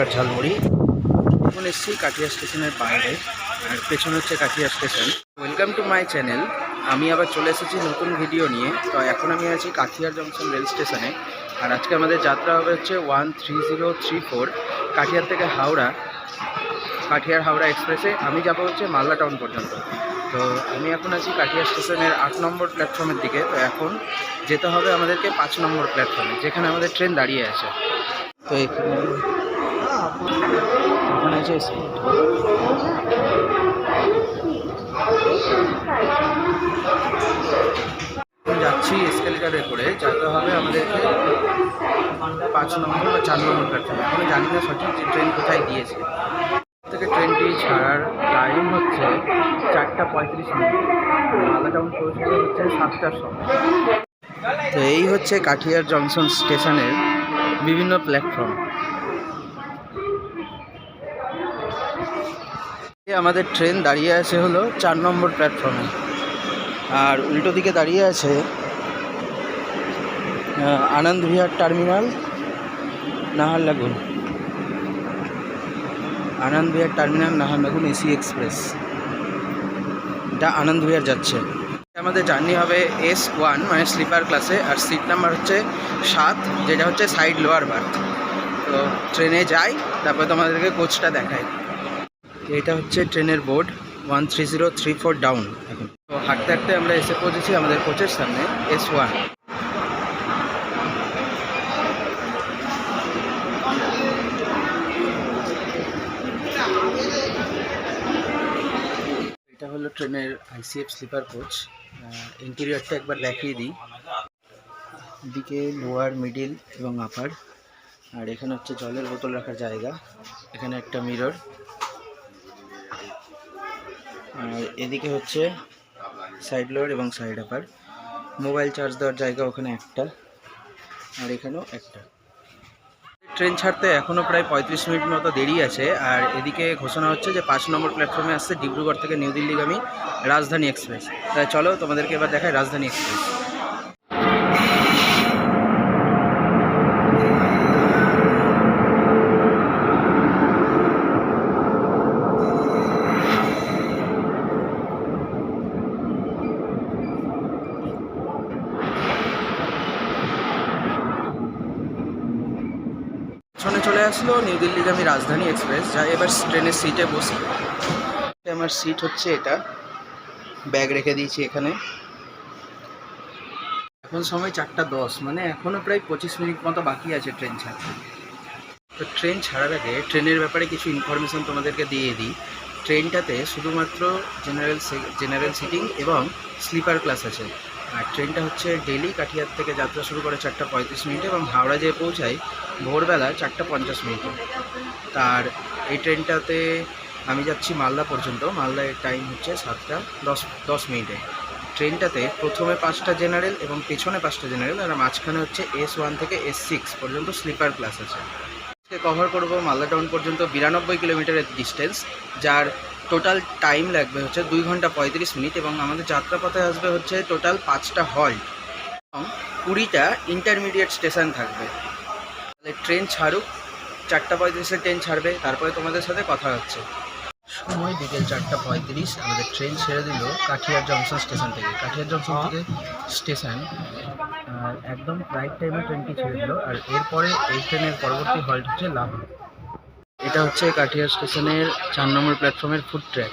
প্রকার ঝালমুড়ি। এখন এসেছি কাঠিয়া স্টেশনের বাইরে, আর পেছনে হচ্ছে Katihar station. Welcome to my channel আমি আবার চলে এসেছি নতুন ভিডিও নিয়ে। তো এখন আমি আছি কাঠিয়ার জংশন রেল স্টেশনে আর আজকে আমাদের যাত্রা হবে হচ্ছে one three zero three four Katihar থেকে হাওড়া, কাঠিয়ার হাওড়া এক্সপ্রেসে আমি যাব হচ্ছে মালদা টাউন পর্যন্ত। তো আমি এখন আছি কাঠিয়া স্টেশনের আট নম্বর প্ল্যাটফর্মের দিকে। তো এখন যেতে হবে আমাদেরকে পাঁচ নম্বর প্ল্যাটফর্মে যেখানে আমাদের ট্রেন দাঁড়িয়ে আছে। তো এখানে এখানে আছে স্কুল যাচ্ছি এসকেলেটারে করে। যেতে হবে আমাদেরকে পাঁচ নম্বর বা চার নম্বর প্ল্যাটফর্মে এখন জানি না সঠিক যে ট্রেন কোথায় দিয়েছে থেকে ট্রেনটি ছাড়ার টাইম হচ্ছে চারটা পঁয়ত্রিশ মিনিট। মালদা টাউন পৌঁছাবে হচ্ছে সাতটার সময়। তো এই হচ্ছে কাঠিয়ার জংশন স্টেশনের বিভিন্ন প্ল্যাটফর্ম আমাদের ট্রেন দাঁড়িয়ে আছে হলো চার নম্বর প্ল্যাটফর্মে। আর উল্টো দিকে দাঁড়িয়ে আছে আহ, Anand Vihar terminal Naharlagun Anand Vihar terminal Naharlagun AC express. এটা আনন্দ বিহার যাচ্ছে। আমাদের জার্নি হবে এস ওয়ান মানে স্লিপার ক্লাসে আর সিট নাম্বার হচ্ছে সাত যেটা হচ্ছে সাইড লোয়ার বার্থ। তো ট্রেনে যাই তারপর তোমাদেরকে কোচটা দেখাই। এটা হচ্ছে ট্রেনের board one three zero three four down এখন তো হাঁটতে হাঁটতে আমরা এসে পৌঁছেছি আমাদের কোচের সামনে এস ওয়ান এটা হলো ট্রেনের আইসিএফ স্লিপার কোচ ইন্টেরিয়রটা একবার দেখিয়ে দিই। দিকে লোয়ার মিডিল এবং আপার আর এখানে হচ্ছে জলের বোতল রাখার জায়গা। এখানে একটা মিরর আর এদিকে হচ্ছে সাইড লোয়ার এবং সাইড আপার মোবাইল চার্জ দেওয়ার জায়গা ওখানে একটা, আর এখানেও একটা। ট্রেন ছাড়তে এখনও প্রায় পঁয়ত্রিশ মিনিট মতো দেরি আছে, আর এদিকে ঘোষণা হচ্ছে যে পাঁচ নম্বর প্ল্যাটফর্মে আসছে ডিব্রুগড় থেকে নিউ দিল্লিগামী রাজধানী এক্সপ্রেস। তাই চলো তোমাদেরকে এবার দেখায় রাজধানী এক্সপ্রেস। পেছনে চলে আসলো নিউ দিল্লিগামী রাজধানী এক্সপ্রেস, যা এবার ট্রেনের সিটে বসে। আমার সিট হচ্ছে এটা। ব্যাগ রেখে দিয়েছি এখানে। এখন সময় চারটা দশ মানে এখনও প্রায় পঁচিশ মিনিট মতো বাকি আছে ট্রেন ছাড়তে। তো ট্রেন ছাড়ার আগে ট্রেনের ব্যাপারে কিছু ইনফরমেশন তোমাদেরকে দিয়ে দিই। ট্রেনটাতে শুধুমাত্র জেনারেল জেনারেল সিটিং এবং স্লিপার ক্লাস আছে। আর ট্রেনটা হচ্ছে ডেলি কাঠিয়ার থেকে যাত্রা শুরু করে চারটা পঁয়ত্রিশ মিনিটে এবং হাওড়া যেয়ে পৌঁছায় ভোরবেলা চারটা পঞ্চাশ মিনিটে। তার এই ট্রেনটাতে আমি যাচ্ছি মালদা পর্যন্ত। মালদার টাইম হচ্ছে সাতটা দশ দশ মিনিটে। ট্রেনটাতে প্রথমে পাঁচটা জেনারেল এবং পেছনে পাঁচটা জেনারেল আর মাঝখানে হচ্ছে এস ওয়ান থেকে এস সিক্স পর্যন্ত স্লিপার ক্লাস আছে। কভার করব মালদা টাউন পর্যন্ত বিরানব্বই কিলোমিটারের ডিস্টেন্স যার টোটাল টাইম লাগবে হচ্ছে দুই ঘণ্টা পঁয়ত্রিশ মিনিট এবং আমাদের যাত্রাপথে আসবে হচ্ছে টোটাল পাঁচটা হল্ট এবং কুড়িটা ইন্টারমিডিয়েট স্টেশন থাকবে। তাহলে ট্রেন ছাড়ুক চারটা পঁয়ত্রিশে ট্রেন ছাড়বে তারপরে তোমাদের সাথে কথা হচ্ছে। সময় বিকেল চারটা পঁয়ত্রিশ আমাদের ট্রেন ছেড়ে দিল কাঠিয়ার জংশন স্টেশন থেকে। কাঠিয়ার জংশন থেকে স্টেশন আর একদম রাইট টাইমে ট্রেনটি ছেড়ে দিল। আর এরপরে এই ট্রেনের পরবর্তী হল্ট হচ্ছে লাভ এটা হচ্ছে কাঠিয়া স্টেশনের চার নম্বর প্ল্যাটফর্মের ফুড ট্র্যাক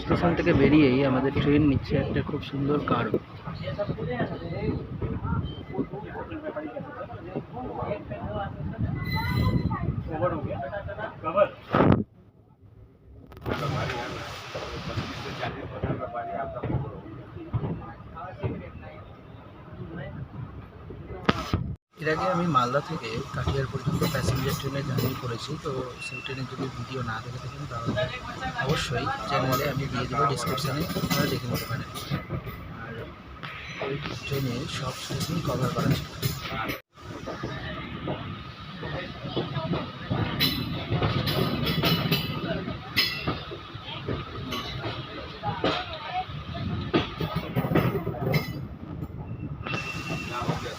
স্টেশন থেকে বেরিয়েই আমাদের ট্রেন নিচ্ছে একটা খুব সুন্দর কার্ড এর আগে আমি মালদা থেকে কাটিয়ার পর্যন্ত প্যাসেঞ্জার ট্রেনে জার্নি করেছি, তো সেই ট্রেনের যদি ভিডিও না দেখে থাকেন, তাহলে অবশ্যই চ্যানেলে আমি দিয়ে দেবো ডিসক্রিপশানে আপনারা দেখে নিতে পারেন। আর ওই ট্রেনে সব স্টেশনই কভার করা ছিল। Gracias.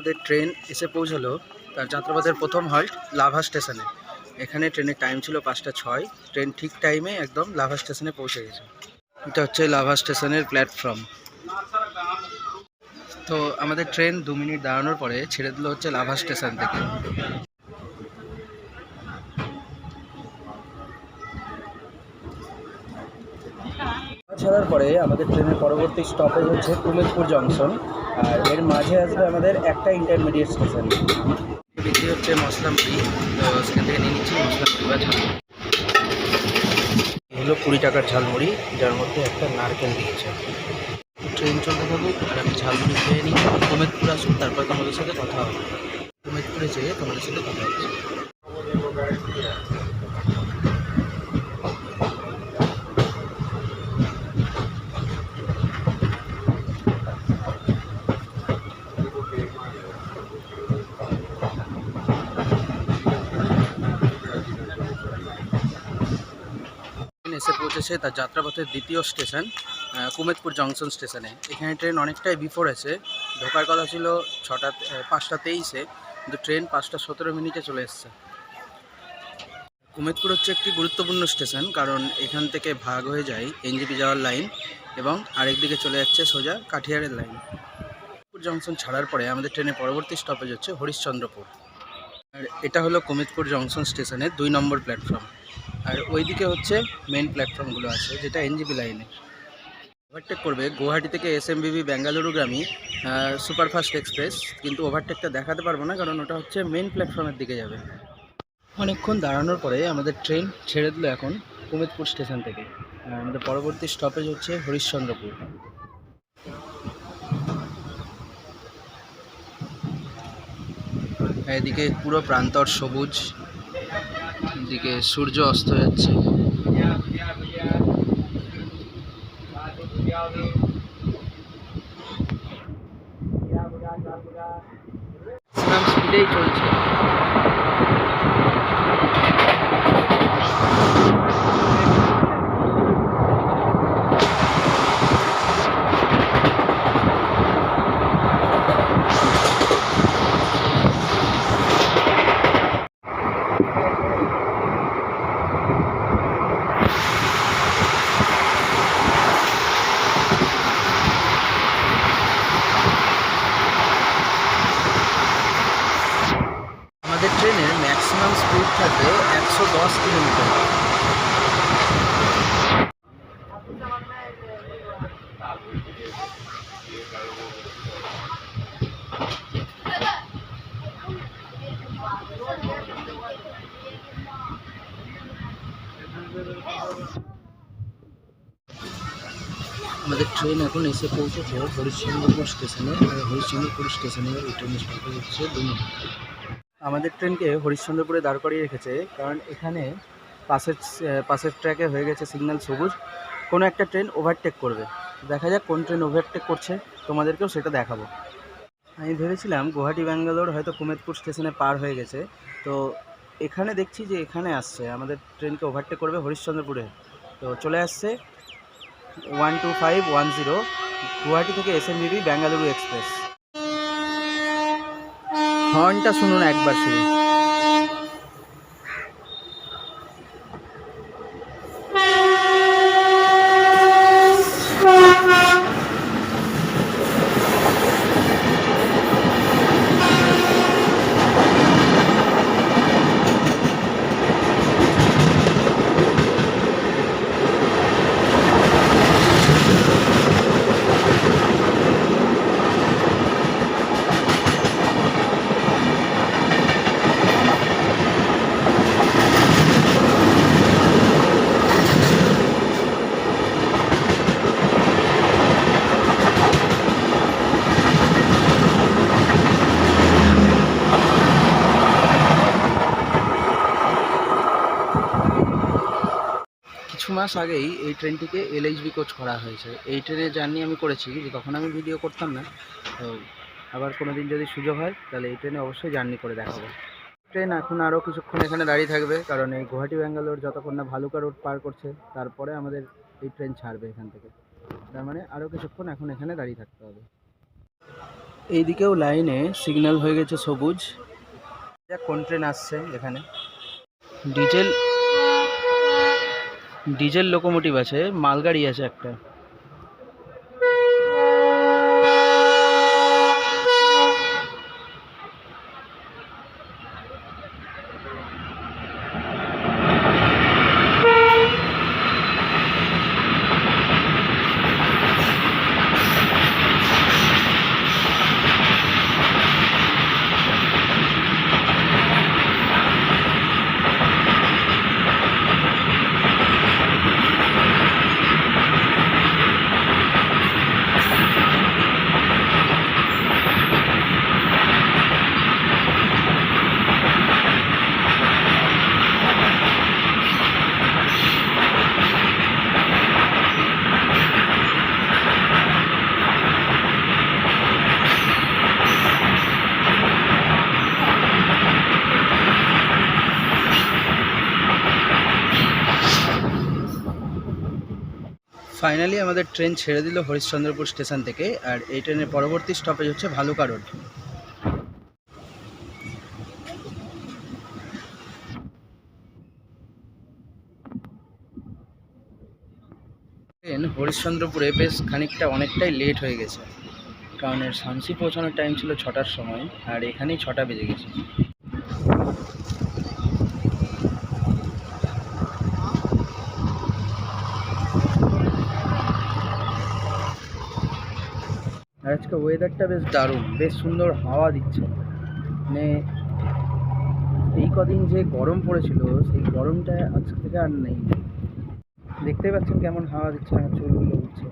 আমাদের ট্রেন এসে পৌঁছালো, তার যাত্রাপথের প্রথম হল্ট লাভা স্টেশনে এখানে ট্রেনের টাইম ছিল পাঁচটা ছয় ট্রেন ঠিক টাইমে একদম লাভা স্টেশনে পৌঁছে গেছে। এটা হচ্ছে লাভা স্টেশনের প্ল্যাটফর্ম তো আমাদের ট্রেন দু মিনিট দাঁড়ানোর পরে ছেড়ে দিল হচ্ছে লাভা স্টেশন থেকে। ছাড়ার পরে আমাদের ট্রেনের পরবর্তী স্টপেজ হচ্ছে কুমেদপুর জংশন আর এর মাঝে আসবে আমাদের একটা ইন্টারমিডিয়েট স্টেশন বিক্রি হচ্ছে মশলামপুরি তো সেখান থেকে নিয়ে নিচ্ছি মশলামপুরি বা ঝালমুড়ি এই হলো কুড়ি টাকার ঝালমুড়ি যার মধ্যে একটা নারকেল দিয়েছে। ট্রেন চলতে থাকুক আর আমি ঝালমুড়ি খেয়ে নিই। কুমেদপুর আসুন তারপর তোমাদের সাথে কথা হবে। কুমেদপুরে যেয়ে তোমাদের সাথে কথা হচ্ছে ট্রেন পৌঁছেছে তার যাত্রাপথের দ্বিতীয় স্টেশন কুমেদপুর জংশন স্টেশনে। এখানে ট্রেন অনেকটাই বিফোর আছে ঢোকার কথা ছিল ছটা পাঁচটা তেইশে, কিন্তু ট্রেন পাঁচটা সতেরো মিনিটে চলে এসছে। কুমেদপুর হচ্ছে একটি গুরুত্বপূর্ণ স্টেশন, কারণ এখান থেকে ভাগ হয়ে যায় এনজিপি যাওয়ার লাইন এবং আরেক দিকে চলে যাচ্ছে সোজা কাঠিয়ারের লাইন। কুমেদপুর জংশন ছাড়ার পরে আমাদের ট্রেনের পরবর্তী স্টপেজ হচ্ছে হরিশ্চন্দ্রপুর। আর এটা হলো কুমেদপুর জংশন স্টেশনের দুই নম্বর প্ল্যাটফর্ম আর ওইদিকে হচ্ছে মেন প্ল্যাটফর্মগুলো আছে, যেটা এনজিপি লাইনে ওভারটেক করবে গুয়াহাটি থেকে এস এম বিবি বেঙ্গালুরুগামী সুপারফাস্ট এক্সপ্রেস কিন্তু ওভারটেকটা দেখাতে পারব না, কারণ ওটা হচ্ছে মেন প্ল্যাটফর্মের দিকে যাবে। অনেকক্ষণ দাঁড়ানোর পরে আমাদের ট্রেন ছেড়ে দিল এখন কুমেদপুর স্টেশন থেকে। আমাদের পরবর্তী স্টপেজ হচ্ছে হরিশ্চন্দ্রপুর। এদিকে পুরো প্রান্তর সবুজ এদিকে সূর্য অস্ত যাচ্ছে। স্পিডেই চলছে থাকবে একশো দশ কিলোমিটার আমাদের ট্রেন এখন এসে পৌঁছেছে হরিশ্চন্দ্রপুর স্টেশনে হরিশ্চন্দ্রপুর স্টেশনে এই ট্রেনের স্টপেজ হচ্ছে দুই আমাদের ট্রেনকে হরিশ্চন্দ্রপুরে দাঁড় করিয়ে রেখেছে, কারণ এখানে পাশের পাশের ট্র্যাকে হয়ে গেছে সিগন্যাল সবুজ। কোনো একটা ট্রেন ওভারটেক করবে। দেখা যাক কোন ট্রেন ওভারটেক করছে, তোমাদেরকেও সেটা দেখাবো। আমি ভেবেছিলাম গুয়াহাটি, ব্যাঙ্গালোর, হয়তো কুমেদপুর স্টেশনে পার হয়ে গেছে। তো এখানে দেখছি যে এখানে আসছে, আমাদের ট্রেনকে ওভারটেক করবে হরিশ্চন্দ্রপুরে। তো চলে আসছে one two five one zero Guwahati থেকে এস এম বিবি বেঙ্গালুরু এক্সপ্রেস হর্নটা শুনুন একবার শুধু কিছু মাস আগেই এই ট্রেনটিকে এলএইচবি কোচ করা হয়েছে। এই ট্রেনে জার্নি আমি করেছি, যে তখন আমি ভিডিও করতাম না। তো আবার কোনো দিন যদি সুযোগ হয়, তাহলে এই ট্রেনে অবশ্যই জার্নি করে দেখাবো। ট্রেন এখন আরও কিছুক্ষণ এখানে দাঁড়িয়ে থাকবে, কারণ এই গুয়াহাটি, ব্যাঙ্গালোর যতক্ষণ না ভালুকা রোড পার করছে, তারপরে আমাদের এই ট্রেন ছাড়বে এখান থেকে। তার মানে আরও কিছুক্ষণ এখন এখানে দাঁড়িয়ে থাকতে হবে। এই দিকেও লাইনে সিগন্যাল হয়ে গেছে সবুজ। কোন ট্রেন আসছে এখানে। ডিজেল ডিজেল লোকোমোটিভ আছে মালগাড়ি আছে একটা। ফাইনালি আমাদের ট্রেন ছেড়ে দিল হরিশ্চন্দ্রপুর স্টেশন থেকে, আর এই ট্রেনের পরবর্তী স্টপেজ হচ্ছে ভালুকা রোড ট্রেন হরিশ্চন্দ্রপুরে বেশ খানিকটা অনেকটাই লেট হয়ে গেছে, কারণ এর শামসি পৌঁছানোর টাইম ছিল ছটার সময়, আর এখানেই ছটা বেজে গেছে। আজকে ওয়েদারটা বেশ দারুণ, বেশ সুন্দর হাওয়া দিচ্ছে। মানে এই কদিন যে গরম পড়েছিল, সেই গরমটা আজকে থেকে আর নেই। দেখতে পাচ্ছেন কেমন হাওয়া দিচ্ছে আমার চুলগুলো উঠছে।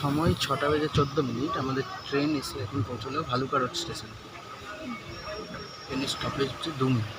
সময় ছটা বেজে চোদ্দ মিনিট, আমাদের ট্রেন এসে এখন পৌঁছলো ভালুকা রোড স্টেশন। ট্রেনের স্টপেজ হচ্ছে দু মিনিট।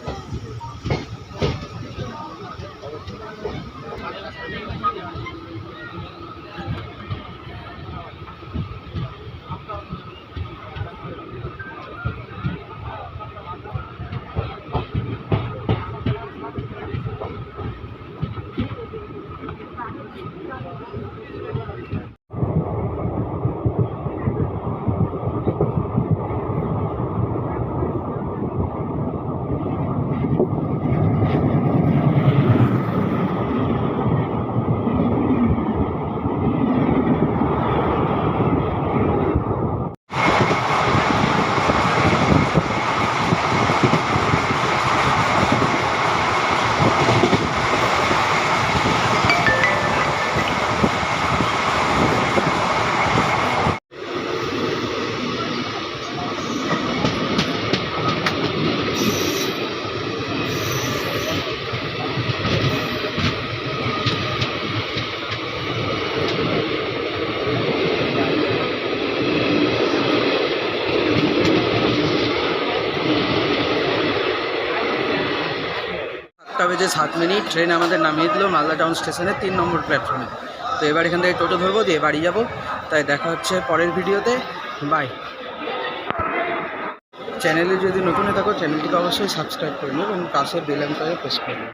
সাত মিনিট ট্রেন আমাদের নামিয়ে দিল মালদা টাউন স্টেশনের তিন নম্বর প্ল্যাটফর্মে। তো এবার এখান থেকে টোটো ধরবো, দিয়ে বাড়ি যাব। তাই দেখা হচ্ছে পরের ভিডিওতে। বাই। চ্যানেলে যদি নতুন থাকো, চ্যানেলটিকে অবশ্যই সাবস্ক্রাইব করে নিও এবং পাশে বেল করে প্রেস করে